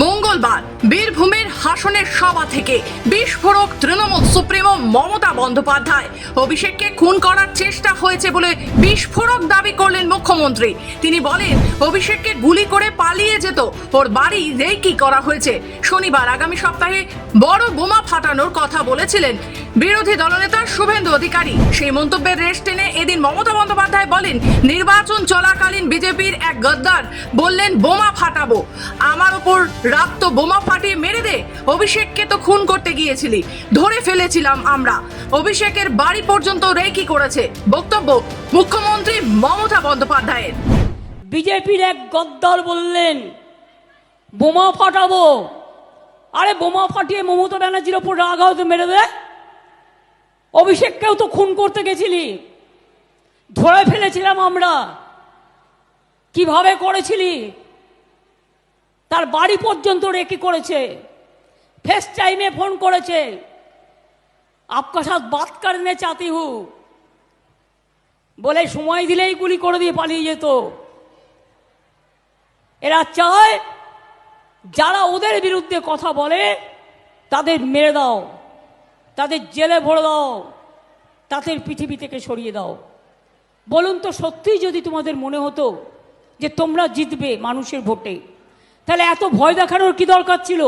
মঙ্গলবার বীরভূমের হাসনের সভা থেকে বিস্ফোরক তৃণমূল সুপ্রিমো মমতা বন্দ্যোপাধ্যায়। অভিষেককে খুন করার চেষ্টা হয়েছে বলে বিস্ফোরক দাবি করলেন মুখ্যমন্ত্রী। তিনি বলেন, অভিষেককে গুলি করে পালিয়ে যেত। ওর বাড়ি রেকি করা হয়েছে। শনিবার আগামী সপ্তাহে বড় বোমা ফাটানোর কথা বলেছিলেন বিরোধী দলনেতা শুভেন্দু অধিকারী। সেই মন্তব্যের রেশ টেনে এদিন মমতা বন্দ্যোপাধ্যায় বলেন, নির্বাচন চলাকালীন বিজেপির এক গদ্দার বললেন, বোমা ফাটাবো। আমার ওপর রাত তো বোমা ফাটিয়ে মেরে দে। অভিষেককে তো খুন করতে গিয়েছিলি। ধরে ফেলেছিলাম আমরা। অভিষেকের বাড়ি পর্যন্ত রেকি করেছে। বক্তব্য, মুখ্যমন্ত্রী মমতা বন্দ্যোপাধ্যায়ের। বিজেপির এক গদ্দার বললেন, বোমা ফাটাবো। আরে, বোমা ফাটিয়ে মমতা ব্যানার্জির ওপর রাগ হয়তো মেরে দে। অভিষেককেও তো খুন করতে গেছিলি। ধরে ফেলেছিলাম আমরা। কীভাবে করেছিলি? তার বাড়ি পর্যন্ত রেকি করেছে। ফেস টাইমে ফোন করেছে। আপকা সাথ বাত করনে চাতি হু। বলে, সময় দিলেই গুলি করে দিয়ে পালিয়ে যেত। এরা চায়, যারা ওদের বিরুদ্ধে কথা বলে, তাদের মেরে দাও, তাদের জেলে ভরে দাও, তাদের পৃথিবী থেকে সরিয়ে দাও। বলুন তো, সত্যিই যদি তোমাদের মনে হতো যে তোমরা জিতবে মানুষের ভোটে তাহলে এত ভয় দেখানোর কি দরকার ছিল?